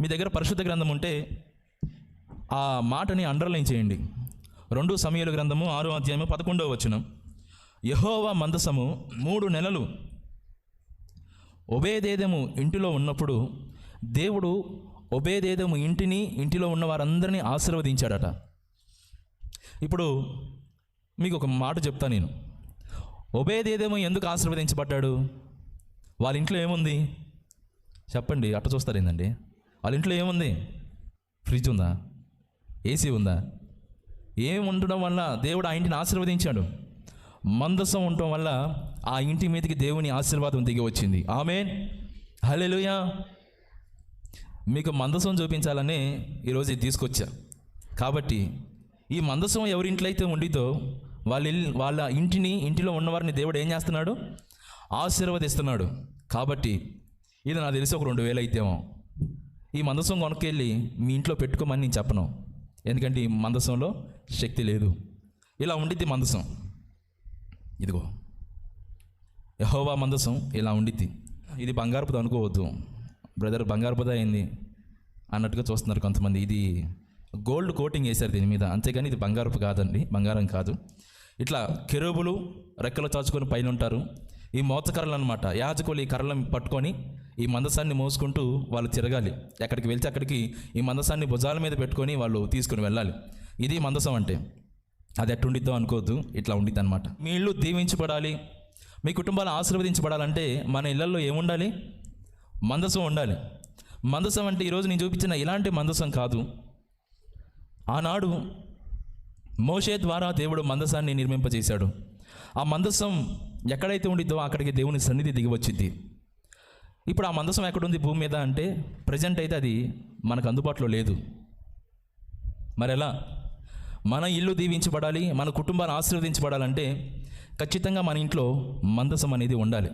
మీ దగ్గర పరిశుద్ధ గ్రంథం ఉంటే ఆ మాటని అండర్లైన్ చేయండి. రెండు సమయాల గ్రంథము ఆరో అధ్యాయము పదకొండవ వచనం. యహోవా మందసము మూడు నెలలు ఒబేదేదము ఇంటిలో ఉన్నప్పుడు దేవుడు ఒబేదేదము ఇంటిని ఇంటిలో ఉన్న వారందరినీ ఆశీర్వదించాడట. ఇప్పుడు మీకు ఒక మాట చెప్తా నేను. ఒబేదేదేమో ఎందుకు ఆశీర్వదించబడ్డాడు? వాళ్ళ ఇంట్లో ఏముంది? చెప్పండి అట్ట చూస్తారేందండి? వాళ్ళ ఇంట్లో ఏముంది? ఫ్రిడ్జ్ ఉందా? ఏసీ ఉందా? ఏం ఉండడం వల్ల దేవుడు ఆ ఇంటిని ఆశీర్వదించాడు? మందసం ఉండటం వల్ల ఆ ఇంటి మీదకి దేవుని ఆశీర్వాదం దిగి వచ్చింది. ఆమె హలెలుయా మీకు మందసం చూపించాలని ఈరోజు ఇది తీసుకొచ్చా? కాబట్టి ఈ మందసం ఎవరింట్లో అయితే ఉండితో వాళ్ళ వాళ్ళ ఇంటిని ఇంటిలో ఉన్నవారిని దేవుడు ఏం చేస్తున్నాడు? ఆశీర్వదిస్తున్నాడు. కాబట్టి ఇది నాకు తెలిసి ఒక రెండు వేలు అయితేమో. ఈ మందసం కొనుక్కెళ్ళి మీ ఇంట్లో పెట్టుకోమని నేను చెప్పను. ఎందుకంటే ఈ మందసంలో శక్తి లేదు. ఇలా ఉండిద్ది మందసం. ఇదిగో. యహోవా మందసం ఇలా ఉండిద్ది. ఇది బంగారుపుది అనుకోవద్దు. బ్రదర్ బంగారుపుదా అయింది అన్నట్టుగా చూస్తున్నారు కొంతమంది. ఇది గోల్డ్ కోటింగ్ వేశారు దీని మీద. అంతేగాని ఇది బంగారపు కాదండి. బంగారం కాదు. ఇట్లా కెరోబులు రెక్కలు చాచుకొని పైన ఉంటారు ఈ మోతకర్రలు అనమాట యాజకులు ఈ కర్రలను పట్టుకొని ఈ మందసాన్ని మోసుకుంటూ వాళ్ళు తిరగాలి. ఎక్కడికి వెళ్తే అక్కడికి ఈ మందసాన్ని భుజాల మీద పెట్టుకొని వాళ్ళు తీసుకుని వెళ్ళాలి. ఇది మందసం అంటే. అది ఎట్టుండిద్దో అనుకోవద్దు. ఇట్లా ఉండిద్ది అనమాట మీ ఇల్లు దీవించబడాలి. మీ కుటుంబాలు ఆశీర్వదించబడాలంటే మన ఇళ్ళలో ఏముండాలి? మందసం ఉండాలి. మందసం అంటే ఈరోజు నేను చూపించిన ఇలాంటి మందసం కాదు. ఆనాడు మోషే ద్వారా దేవుడు మందసాన్ని నిర్మింపజేశాడు. ఆ మందసం ఎక్కడైతే ఉండిద్దో అక్కడికి దేవుని సన్నిధి దిగి వచ్చింది. ఇప్పుడు ఆ మందసం ఎక్కడుంది భూమి మీద అంటే ప్రజెంట్ అయితే అది మనకు అందుబాటులో లేదు. మరి ఎలా మన ఇల్లు దీవించబడాలి మన కుటుంబాన్ని ఆశీర్వదించబడాలంటే ఖచ్చితంగా మన ఇంట్లో మందసం అనేది ఉండాలి.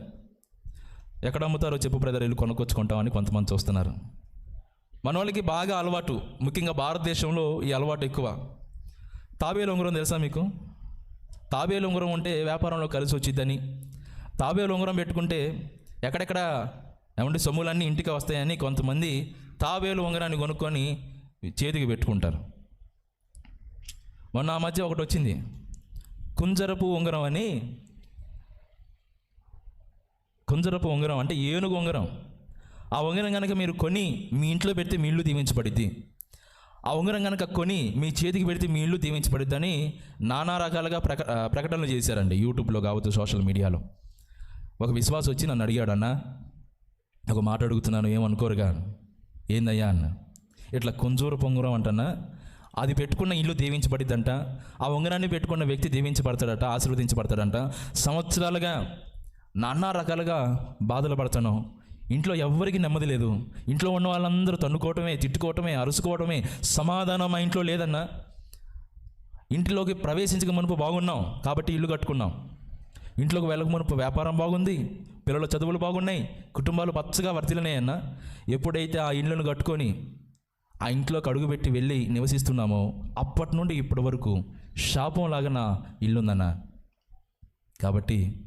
ఎక్కడ అమ్ముతారో చెప్పు బ్రదర్ ఇల్లు కొనుక్కొచ్చుకుంటామని కొంతమంది చూస్తున్నారు. మన వాళ్ళకి బాగా అలవాటు ముఖ్యంగా భారతదేశంలో ఈ అలవాటు ఎక్కువ. తాబేలు ఉంగరం తెలుసా మీకు? తాబేలు ఉంగరం ఉంటే వ్యాపారంలో కలిసి వచ్చిద్దని. తాబేలు ఉంగరం పెట్టుకుంటే ఎక్కడెక్కడ ఏమంటే సొమ్ములన్నీ ఇంటికి వస్తాయని కొంతమంది తాబేలు ఉంగరాన్ని కొనుక్కొని చేతికి పెట్టుకుంటారు. మొన్న ఆ మధ్య ఒకటి వచ్చింది. కుంజరపు ఉంగరం అని కుంజరపు ఉంగరం అంటే ఏనుగు ఉంగరం. ఆ ఉంగరం కనుక మీరు కొని మీ ఇంట్లో పెడితే మీ ఇల్లు దీవించబడిద్ది. ఆ ఉంగరం కనుక కొని మీ చేతికి పెడితే మీ ఇల్లు దీవించబడిద్దని నానా రకాలుగా ప్రక ప్రకటనలు చేశారండి యూట్యూబ్లో కావచ్చు సోషల్ మీడియాలో. ఒక విశ్వాసం వచ్చి నన్ను అడిగాడు అన్న ఒక మాట అడుగుతున్నాను ఏమనుకోరుగా ఏందయ్యా అన్న? ఇట్లా కుంజూరు పొంగురం అంటన్నా? అది పెట్టుకున్న ఇల్లు దీవించబడిద్దంట ఆ ఉంగరాన్ని పెట్టుకున్న వ్యక్తి దీవించబడతాడట ఆశీర్వదించబడతాడంట. సంవత్సరాలుగా నానా రకాలుగా బాధలు పడతాను ఇంట్లో ఎవ్వరికి నెమ్మది లేదు. ఇంట్లో ఉన్న వాళ్ళందరూ తన్నుకోవటమే తిట్టుకోవటమే అరుసుకోవటమే సమాధానం మా ఇంట్లో లేదన్నా. ఇంటిలోకి ప్రవేశించక మునుపు బాగున్నాం కాబట్టి ఇల్లు కట్టుకున్నాం. ఇంట్లోకి వెళ్ళక మునుపు వ్యాపారం బాగుంది పిల్లల చదువులు బాగున్నాయి కుటుంబాలు పచ్చగా వర్తిలనాయన్న ఎప్పుడైతే ఆ ఇళ్ళను కట్టుకొని ఆ ఇంట్లోకి అడుగుపెట్టి వెళ్ళి నివసిస్తున్నామో అప్పటి నుండి ఇప్పటి వరకు శాపంలాగా నా ఇల్లుందన్న. కాబట్టి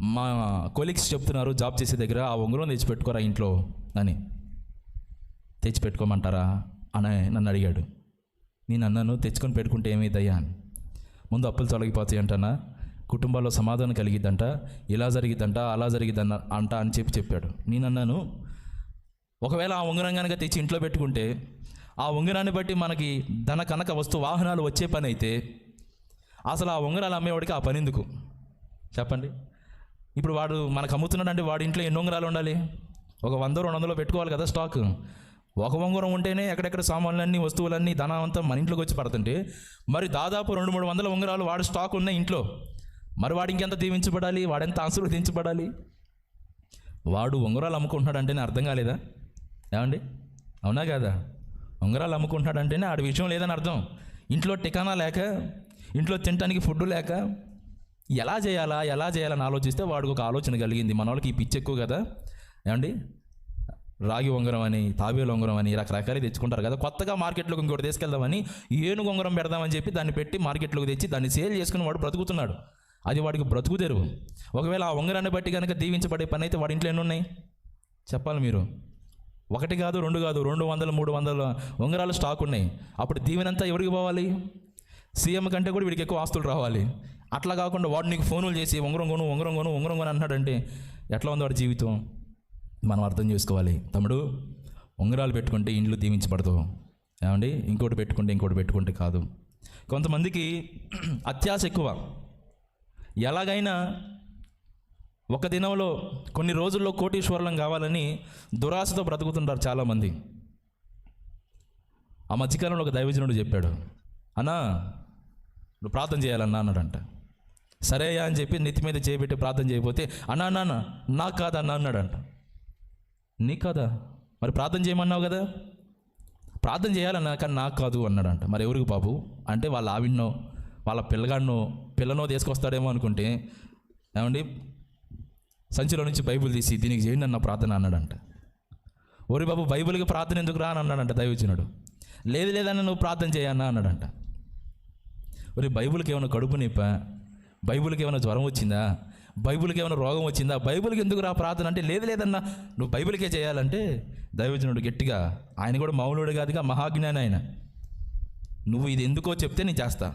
మా కొలీగ్స్ చెప్తున్నారు జాబ్ చేసే దగ్గర ఆ ఉంగరం తెచ్చిపెట్టుకోరా ఇంట్లో అని. తెచ్చిపెట్టుకోమంటారా అని నన్ను అడిగాడు. నేను అన్నాను తెచ్చుకొని పెట్టుకుంటే ఏమైందయ్యా అని. ముందు అప్పులు తొలగిపోతాయి అంటానా కుటుంబాల్లో సమాధానం కలిగిద్దంట ఇలా జరిగిద్దంట అలా జరిగిద్దంట అంట అని చెప్పి చెప్పాడు. నేను అన్నాను ఒకవేళ ఆ ఉంగరం కనుక తెచ్చి ఇంట్లో పెట్టుకుంటే ఆ ఉంగరాన్ని బట్టి మనకి ధన కనక వస్తు వాహనాలు వచ్చే పని అయితే అసలు ఆ ఉంగరాలు అమ్మేవాడికి ఆ పని ఎందుకు? చెప్పండి. ఇప్పుడు వాడు మనకు అమ్ముతున్నాడు అంటే వాడి ఇంట్లో ఎన్ని ఉంగరాలు ఉండాలి? ఒక వంద రెండు వందలో పెట్టుకోవాలి కదా స్టాక్. ఒక ఉంగరం ఉంటేనే ఎక్కడెక్కడ సామాన్లన్నీ వస్తువులన్నీ ధనం అంతా మన ఇంట్లోకి వచ్చి పడుతుంటే మరి దాదాపు రెండు మూడు వందల ఉంగరాలు వాడు స్టాక్ ఉన్నాయి ఇంట్లో మరి వాడు ఇంకెంత దీవించబడాలి? వాడెంత ఆశీర్వదించబడాలి? వాడు ఉంగరాలు అమ్ముకుంటున్నాడు అంటేనే అర్థం కాలేదా? ఏమండి? అవునా కదా? ఉంగరాలు అమ్ముకుంటున్నాడు అంటేనే ఆడి విషయం లేదని అర్థం. ఇంట్లో టికానా లేక ఇంట్లో తినడానికి ఫుడ్ లేక ఎలా చేయాలా ఎలా చేయాలని ఆలోచిస్తే వాడికి ఒక ఆలోచన కలిగింది. మన వాళ్ళకి ఈ పిచ్చి ఎక్కువ కదా? ఏమండి? రాగి ఉంగరం అని తాబేలు ఉంగరం అని రకరకాలు తెచ్చుకుంటారు కదా? కొత్తగా మార్కెట్లోకి ఇంకోటి తీసుకెళ్దామని ఏనుగు ఉంగరం పెడదామని చెప్పి దాన్ని పెట్టి మార్కెట్లోకి తెచ్చి దాన్ని సేల్ చేసుకుని వాడు బ్రతుకుతున్నాడు. అది వాడికి బ్రతుకు తెరువు. ఒకవేళ ఆ ఉంగరాన్ని బట్టి కనుక దీవించబడే పని అయితే వాడి ఇంట్లో ఎన్ని ఉన్నాయి చెప్పాలి మీరు. ఒకటి కాదు రెండు కాదు రెండు వందలు మూడు వందల ఉంగరాలు స్టాక్ ఉన్నాయి. అప్పుడు దీవెనంతా ఎవరికి పోవాలి? సీఎం కంటే కూడా వీడికి ఎక్కువ ఆస్తులు రావాలి. అట్లా కాకుండా వాడు నీకు ఫోనులు చేసి ఉంగరం కొను ఉంగరం కొను ఉంగరం కొను అంటున్నాడంటే ఎట్లా ఉంది వాడి జీవితం? మనం అర్థం చేసుకోవాలి. తమ్ముడు ఉంగరాలు పెట్టుకుంటే ఇండ్లు దీవించబడతావు. ఏమండి? ఇంకోటి పెట్టుకుంటే ఇంకోటి పెట్టుకుంటే కాదు. కొంతమందికి అత్యాశ ఎక్కువ. ఎలాగైనా ఒక దినంలో కొన్ని రోజుల్లో కోటీశ్వరులం కావాలని దురాశతో బ్రతుకుతుంటారు చాలామంది. ఆ మధ్యకాలంలో ఒక దైవజనుడు చెప్పాడు అన్నా నువ్వు ప్రార్థన చేయాలన్నా అన్నాడంట. సరే అని చెప్పి నెత్తి మీద చేపెట్టి ప్రార్థన చేయకపోతే అన్నా అన్నా నాకు కాదన్నా అన్నాడంట. నీ కాదా? మరి ప్రార్థన చేయమన్నావు కదా? ప్రార్థన చేయాలన్నా కానీ నాకు కాదు అన్నాడంట. మరి ఎవరికి బాబు అంటే వాళ్ళు ఆవిన్నో వాళ్ళ పిల్లగాడును పిల్లనో తీసుకొస్తాడేమో అనుకుంటే ఏమండి? సంచిలో నుంచి బైబిల్ తీసి దీనికి చేయండి అన్న ప్రార్థన అన్నాడంట. ఓరి బాబు బైబిల్కి ప్రార్థన ఎందుకు రా అని అన్నాడంట దైవజనుడు. లేదు లేదన్న నువ్వు ప్రార్థన చేయన్నా అన్నాడంట. ఒరే బైబిల్కి ఏమైనా కడుపు నిప్పా బైబిల్కి ఏమైనా జ్వరం వచ్చిందా? బైబిల్కి ఏమైనా రోగం వచ్చిందా? బైబిల్కి ఎందుకు రా ప్రార్థన అంటే లేదు లేదన్నా నువ్వు బైబిల్కే చేయాలంటే దైవజనుడు గట్టిగా ఆయన కూడా మౌనుడు కాదుగా మహాజ్ఞాని ఆయన. నువ్వు ఇది ఎందుకో చెప్తే నేను చేస్తా.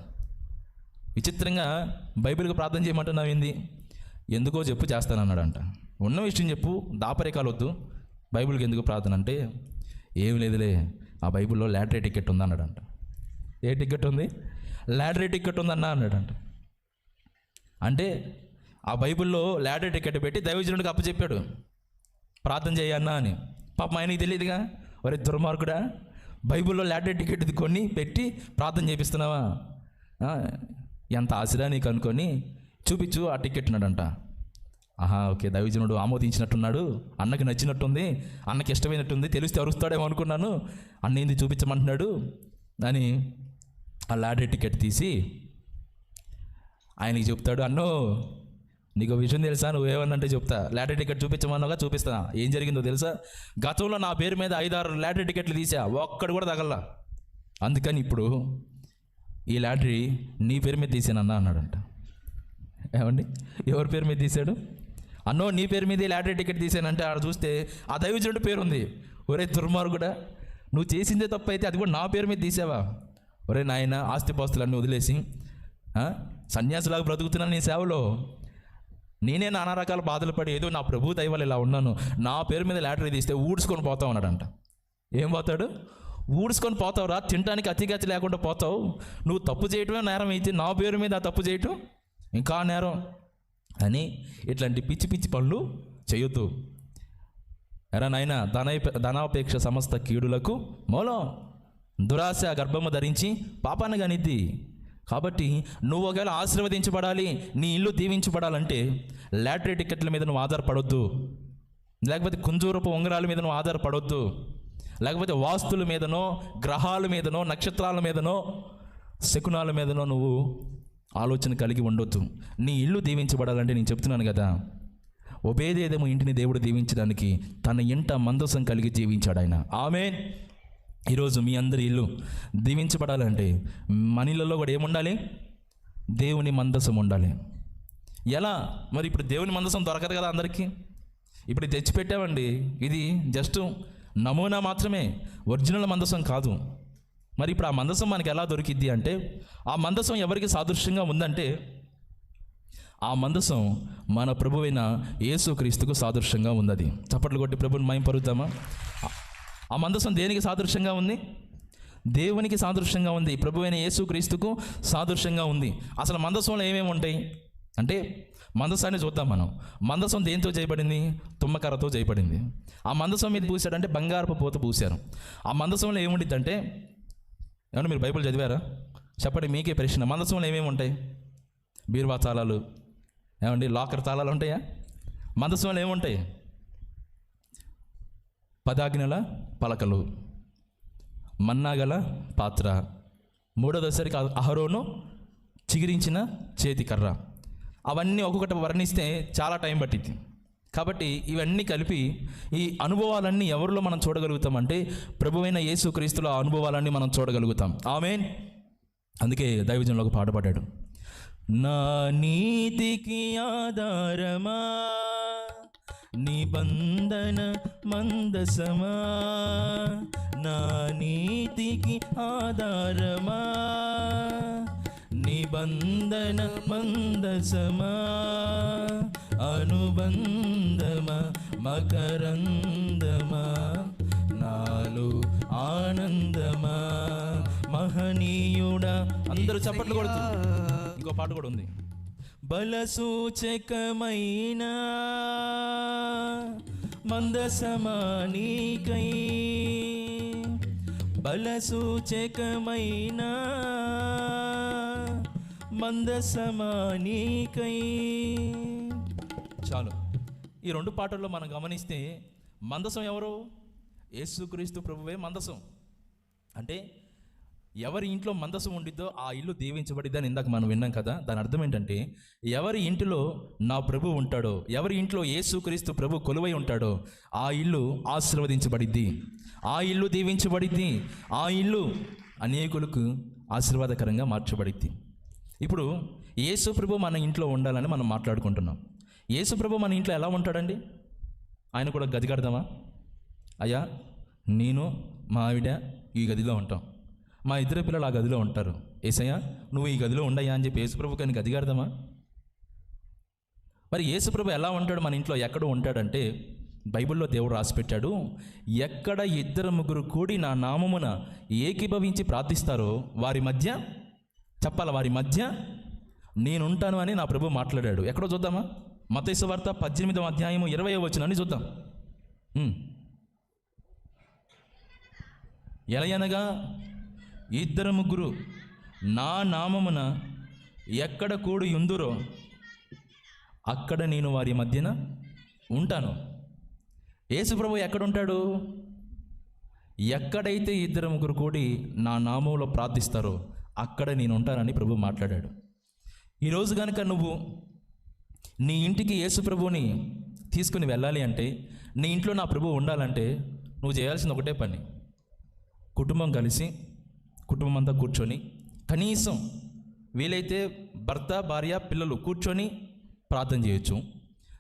విచిత్రంగా బైబిల్కి ప్రార్థన చేయమంటున్నావు ఏంది? ఎందుకో చెప్పు చేస్తానన్నాడంట. ఉన్న విషయం చెప్పు దాపరికాలు వద్దు బైబిల్కి ఎందుకు ప్రార్థన అంటే ఏం లేదులే ఆ బైబిల్లో లాటరీ టికెట్ ఉందన్నాడంట. ఏ టికెట్ ఉంది? లాటరీ టికెట్ ఉందన్నా అన్నాడంట. అంటే ఆ బైబిల్లో లాటరీ టికెట్ పెట్టి దైవజనుడికి అప్పచెప్పాడు ప్రార్థన చేయన్నా అని. పాపం ఆయనకి తెలియదుగా? ఒరే దుర్మార్గుడా బైబిల్లో లాటరీ టికెట్ కొని పెట్టి ప్రార్థన చేపిస్తున్నావా? ఎంత ఆశరా నీకు అనుకొని చూపించు ఆ టికెట్ ఉన్నాడంట. ఆహా ఓకే దైవజనుడు ఆమోదించినట్టున్నాడు అన్నకి నచ్చినట్టుంది అన్నకి ఇష్టమైనట్టుంది తెలిస్తే అరుస్తాడేమో అనుకున్నాను అన్న ఏంది చూపించమంటున్నాడు అని ఆ లాటరీ టికెట్ తీసి ఆయనకి చెప్తాడు అన్నో నీకు విషయం తెలుసా నువ్వేమన్నంటే చెప్తా లాటరీ టికెట్ చూపించమన్నాగా చూపిస్తా. ఏం జరిగిందో తెలుసా? గతంలో నా పేరు మీద ఐదారు లాటరీ టికెట్లు తీసా ఒక్కడు కూడా తగల అందుకని ఇప్పుడు ఈ లాటరీ నీ పేరు మీద తీసానన్నా అన్నాడంట. ఏమండి? ఎవరి పేరు మీద తీశాడు? అన్నో నీ పేరు మీద ఈ లాటరీ టికెట్ తీసానంటే ఆడ చూస్తే ఆ దైవజనుడి పేరు ఉంది. ఒరే దుర్మార్గుడా నువ్వు చేసిందే తప్పు అయితే అది కూడా నా పేరు మీద తీసావా? ఒరే నాయన ఆస్తిపాస్తులన్నీ వదిలేసి సన్యాసులాగా సన్యాసిలాగా బ్రతుకుతున్నాను నీ సేవలో. నేనే నానా రకాల బాధలు పడి ఏదో నా ప్రభు దైవాలు ఇలా ఉన్నాను. నా పేరు మీద లాటరీ తీస్తే ఊడ్చుకొని పోతావు అన్నాడంట ఏం పోతాడు? ఊడ్చుకొని పోతావురా తినడానికి అతిగతి లేకుండా పోతావు. నువ్వు తప్పు చేయటమే నేరం అయితే నా పేరు మీద ఆ తప్పు చేయటం ఇంకా నేరం అని ఇట్లాంటి పిచ్చి పిచ్చి పనులు చేయొద్దు. ఎరా నాయన ధనై ధనాపేక్ష సమస్త కీడులకు మూలం. దురాశ గర్భము ధరించి పాపాన్ని గనిద్ది. కాబట్టి నువ్వు ఒకవేళ ఆశీర్వదించబడాలి నీ ఇల్లు దీవించబడాలంటే లాటరీ టికెట్ల మీద నువ్వు ఆధారపడొద్దు. లేకపోతే కుంజూరపు ఉంగరాల మీద నువ్వు ఆధారపడొద్దు. లేకపోతే వాస్తుల మీదనో గ్రహాల మీదనో నక్షత్రాల మీదనో శకునాల మీదనో నువ్వు ఆలోచన కలిగి ఉండొద్దు. నీ ఇల్లు దీవించబడాలంటే నేను చెప్తున్నాను కదా. ఒబేదేదేమో ఇంటిని దేవుడు దీవించడానికి తన ఇంట మందసం కలిగి జీవించాడు ఆయన. ఆమె ఈరోజు మీ అందరి ఇల్లు దీవించబడాలంటే మనీలలో కూడా ఏముండాలి? దేవుని మందసం ఉండాలి. ఎలా? మరి ఇప్పుడు దేవుని మందసం దొరకదు కదా అందరికీ? ఇప్పుడు తెచ్చిపెట్టామండి. ఇది జస్ట్ నమూనా మాత్రమే ఒరిజినల్ మందసం కాదు. మరి ఇప్పుడు ఆ మందసం మనకి ఎలా దొరికిద్ది అంటే ఆ మందసం ఎవరికి సాదృశ్యంగా ఉందంటే ఆ మందసం మన ప్రభువైన యేసుక్రీస్తుకు సాదృశ్యంగా ఉన్నది. చప్పట్లు కొట్టి ప్రభుని మయం పరుగుతామా ఆ మందసం దేనికి సాదృశ్యంగా ఉంది? దేవునికి సాదృశ్యంగా ఉంది. ప్రభువైన యేసుక్రీస్తుకు సాదృశ్యంగా ఉంది. అసలు మందసంలో ఏమేమి ఉంటాయి? అంటే మందసాన్ని చూద్దాం మనం. మందసం దేంతో చేయబడింది? తుమ్మకర్రతో చేయబడింది. ఆ మందసం మీద పూసాడంటే బంగారపు పూత పూశారు. ఆ మందసంలో ఏముండిద్దంటే ఏమన్నా మీరు బైబిల్ చదివారా? చెప్పండి మీకే ప్రశ్న. మందసంలో ఏమేమి ఉంటాయి? బీరువా తాళాలు. ఏమండి లాకర్ తాళాలు ఉంటాయా? మందసంలో ఏముంటాయి? పదాగ్నల పలకలు. మన్నాగల పాత్ర. మూడోదశరికి అహరోను చిగిరించిన చేతికర్ర అవన్నీ ఒక్కొక్కటి వర్ణిస్తే చాలా టైం పట్టింది కాబట్టి ఇవన్నీ కలిపి ఈ అనుభవాలన్నీ ఎవరిలో మనం చూడగలుగుతామంటే ప్రభువైన యేసుక్రీస్తులో ఆ అనుభవాలన్నీ మనం చూడగలుగుతాం. ఆమెన్. అందుకే దైవజనంలో ఒక పాట పాడాడు. నా నీతికి ఆధారమా? నిబంధన మందసమా? నా నీతికి ఆధారమా? నిబంధన మందసమా అనుబంధమా మకరందమా నాలో ఆనందమా మహనీయుడా అందరూ చప్పట్లు కొడుతూ ఇంకో పాట కూడా ఉంది. బలసూచకమైన మందసమానికై బలసూచకమైన మందసమానికై. చాలు. ఈ రెండు పాటల్లో మనం గమనిస్తే మందసం ఎవరు? యేసుక్రీస్తు ప్రభువే మందసం. అంటే ఎవరి ఇంట్లో మందసం ఉండిద్దో ఆ ఇల్లు దీవించబడిద్దని ఇందాక మనం విన్నాం కదా. దాని అర్థం ఏంటంటే ఎవరి ఇంటిలో నా ప్రభు ఉంటాడో ఎవరి ఇంట్లో యేసుక్రీస్తు ప్రభు కొలువై ఉంటాడో ఆ ఇల్లు ఆశీర్వదించబడిద్ది. ఆ ఇల్లు దీవించబడిద్ది. ఆ ఇల్లు అనేకులకు ఆశీర్వాదకరంగా మార్చబడిద్ది. ఇప్పుడు యేసుప్రభు మన ఇంట్లో ఉండాలని మనం మాట్లాడుకుంటున్నాం. యేసుప్రభు మన ఇంట్లో ఎలా ఉంటాడండి? ఆయన కూడా గది కడదామా? అయ్యా నేను మా ఆవిడ ఈ గదిలో ఉంటాం. మా ఇద్దరు పిల్లలు ఆ గదిలో ఉంటారు. ఏసయ్య నువ్వు ఈ గదిలో ఉండయ్యా అని చెప్పి యేసుప్రభు కానీ గది కడదామా? మరి యేసుప్రభు ఎలా ఉంటాడు మన ఇంట్లో? ఎక్కడ ఉంటాడంటే బైబిల్లో దేవుడు రాసిపెట్టాడు ఎక్కడ ఇద్దరు ముగ్గురు కూడి నా నామమున ఏకీభవించి ప్రార్థిస్తారో వారి మధ్య చెప్పాలి వారి మధ్య నేనుంటాను అని నా ప్రభు మాట్లాడాడు. ఎక్కడో చూద్దామా? మతైసు వార్త పద్దెనిమిదవ అధ్యాయము ఇరవై వచ్చినని చూద్దాం. ఎలయనగా ఇద్దరు ముగ్గురు నా నామమున ఎక్కడ కూడి ఉందురో అక్కడ నేను వారి మధ్యన ఉంటాను. యేసుప్రభు ఎక్కడ ఉంటాడు ఎక్కడైతే ఇద్దరు ముగ్గురు కూడి నా నామంలో ప్రార్థిస్తారో అక్కడ నేను ఉంటానని ప్రభు మాట్లాడాడు. ఈరోజు కనుక నువ్వు నీ ఇంటికి యేసు ప్రభుని తీసుకుని వెళ్ళాలి అంటే నీ ఇంట్లో నా ప్రభు ఉండాలంటే నువ్వు చేయాల్సిన ఒకటే పని. కుటుంబం కలిసి కుటుంబం అంతా కూర్చొని కనీసం వీలైతే భర్త భార్య పిల్లలు కూర్చొని ప్రార్థన చేయొచ్చు.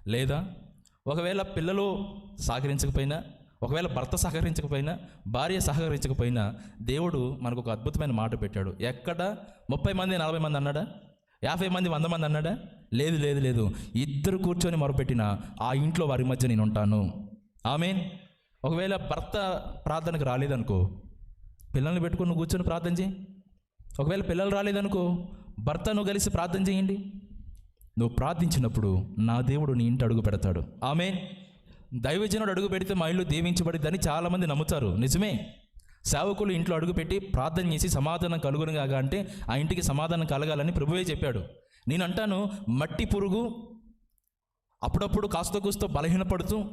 లేదా ఒకవేళ పిల్లలు సహకరించకపోయినా ఒకవేళ భర్త సహకరించకపోయినా భార్య సహకరించకపోయినా దేవుడు మనకు ఒక అద్భుతమైన మాట పెట్టాడు. ఎక్కడ? ముప్పై మంది నలభై మంది అన్నాడా? యాభై మంది వంద మంది అన్నాడా? లేదు లేదు లేదు. ఇద్దరు కూర్చొని మొరపెట్టిన ఆ ఇంట్లో వారి మధ్య నేను ఉంటాను. ఆమెన్. ఒకవేళ భర్త ప్రార్థనకు రాలేదనుకో పిల్లల్ని పెట్టుకుని కూర్చొని ప్రార్థన చేయి. ఒకవేళ పిల్లలు రాలేదనుకో భర్త నువ్వు కలిసి ప్రార్థన చేయండి. నువ్వు ప్రార్థించినప్పుడు నా దేవుడు నీ ఇంటి అడుగు పెడతాడు. ఆమె దైవజనుడు అడుగు పెడితే మా ఇల్లు దీవించబడిద్దని చాలామంది నమ్ముతారు. నిజమే? సేవకులు ఇంట్లో అడుగుపెట్టి ప్రార్థన చేసి సమాధానం కలుగునుగా అంటే ఆ ఇంటికి సమాధానం కలగాలని ప్రభువే చెప్పాడు. నేను అంటాను మట్టి పురుగు అప్పుడప్పుడు కాస్త కూస్తో బలహీనపడుతూ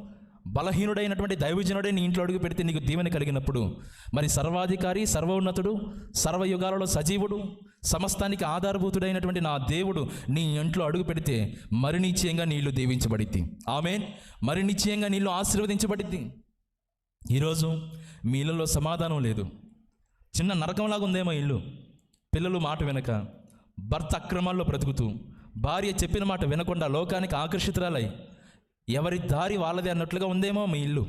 బలహీనుడైనటువంటి దైవజనుడే నీ ఇంట్లో అడుగు పెడితే నీకు దీవెన కలిగినప్పుడు మరి సర్వాధికారి సర్వోన్నతుడు సర్వయుగాలలో సజీవుడు సమస్తానికి ఆధారభూతుడైనటువంటి నా దేవుడు నీ ఇంట్లో అడుగు పెడితే మరి నిశ్చయంగా నీళ్ళు దీవించబడిద్ది. ఆమె మరి నిశ్చయంగా నీళ్ళు ఆశీర్వదించబడిద్ది. ఈరోజు మీ ఇళ్ళలో సమాధానం లేదు. చిన్న నరకంలాగా ఉందేమో ఇల్లు. పిల్లలు మాట వెనక భర్త అక్రమాల్లో బ్రతుకుతూ భార్య చెప్పిన మాట వినకుండా లోకానికి ఆకర్షితురాలై ఎవరి దారి వాళ్ళది అన్నట్లుగా ఉందేమో మీ ఇల్లు.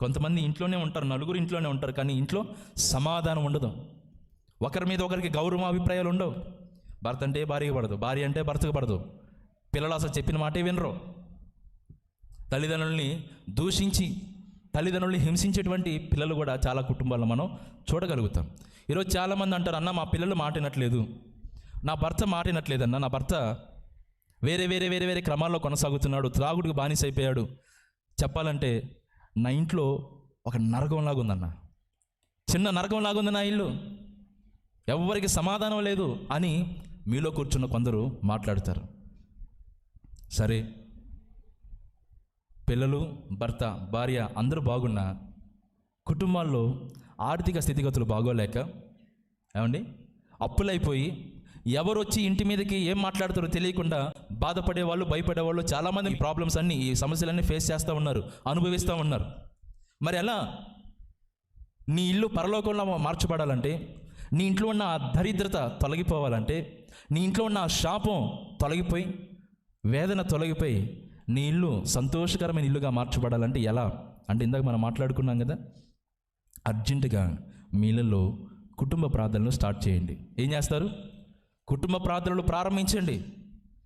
కొంతమంది ఇంట్లోనే ఉంటారు నలుగురు ఇంట్లోనే ఉంటారు కానీ ఇంట్లో సమాధానం ఉండదు. ఒకరి మీద ఒకరికి గౌరవ అభిప్రాయాలు ఉండవు. భర్త అంటే భార్యకి పడదు భార్య అంటే భర్తకు పడదు. పిల్లలు అసలు చెప్పిన మాటే వినరు. తల్లిదండ్రుల్ని దూషించి తల్లిదండ్రుల్ని హింసించేటువంటి పిల్లలు కూడా చాలా కుటుంబాల్లో మనం చూడగలుగుతాం. ఈరోజు చాలామంది అంటారు అన్న మా పిల్లలు మాటినట్లేదు. నా భర్త మాటినట్లేదన్న నా భర్త వేరే వేరే వేరే వేరే క్రమాల్లో కొనసాగుతున్నాడు. త్రాగుడికి బానిస అయిపోయాడు చెప్పాలంటే నా ఇంట్లో ఒక నరకంలాగా ఉందన్న చిన్న నరకంలాగా ఉంది నా ఇల్లు. ఎవ్వరికి సమాధానం లేదు అని మీలో కూర్చున్న కొందరు మాట్లాడతారు. సరే పిల్లలు భర్త భార్య అందరూ బాగున్నా కుటుంబాల్లో ఆర్థిక స్థితిగతులు బాగోలేక ఏమండి అప్పులైపోయి ఎవరు వచ్చి ఇంటి మీదకి ఏం మాట్లాడతారో తెలియకుండా బాధపడే వాళ్ళు భయపడే వాళ్ళు చాలామంది ప్రాబ్లమ్స్ అన్ని ఈ సమస్యలన్నీ ఫేస్ చేస్తూ ఉన్నారు అనుభవిస్తూ ఉన్నారు. మరి ఎలా? నీ ఇల్లు పరలోకంలో మార్చబడాలంటే నీ ఇంట్లో ఉన్న ఆ దరిద్రత తొలగిపోవాలంటే నీ ఇంట్లో ఉన్న ఆ శాపం తొలగిపోయి వేదన తొలగిపోయి నీ ఇల్లు సంతోషకరమైన ఇల్లుగా మార్చబడాలంటే ఎలా? అంటే ఇందాక మనం మాట్లాడుకున్నాం కదా అర్జెంటుగా మీలలో కుటుంబ ప్రార్థనలు స్టార్ట్ చేయండి. ఏం చేస్తారు? కుటుంబ ప్రార్థనలు ప్రారంభించండి.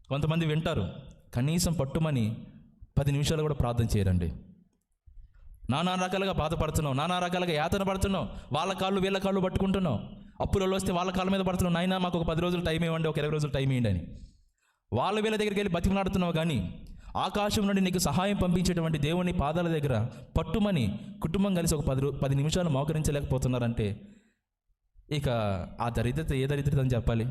కొంతమంది వింటారు కనీసం పట్టుమని పది నిమిషాలు కూడా ప్రార్థన చేయరండి. నానా రకాలుగా బాధపడుతున్నావు నానా రకాలుగా యాతన పడుతున్నావు వాళ్ళ కాళ్ళు వీళ్ళ కాళ్ళు పట్టుకుంటున్నావు. అప్పులలో వస్తే వాళ్ళ కాళ్ళ మీద పడుతున్నావు నాయన మాకు ఒక పది రోజులు టైం ఇవ్వండి ఒక ఇరవై రోజులు టైం ఇవ్వండి అని. వాళ్ళ వీళ్ళ దగ్గరికి వెళ్ళి బతిమలాడుతున్నావు కానీ ఆకాశం నుండి నీకు సహాయం పంపించేటువంటి దేవుని పాదాల దగ్గర పట్టుమని కుటుంబం కలిసి ఒక పది రో- పది నిమిషాలు మోకరించలేకపోతున్నారంటే ఇక ఆ దరిద్రత ఏ దరిద్రత అని చెప్పాలి?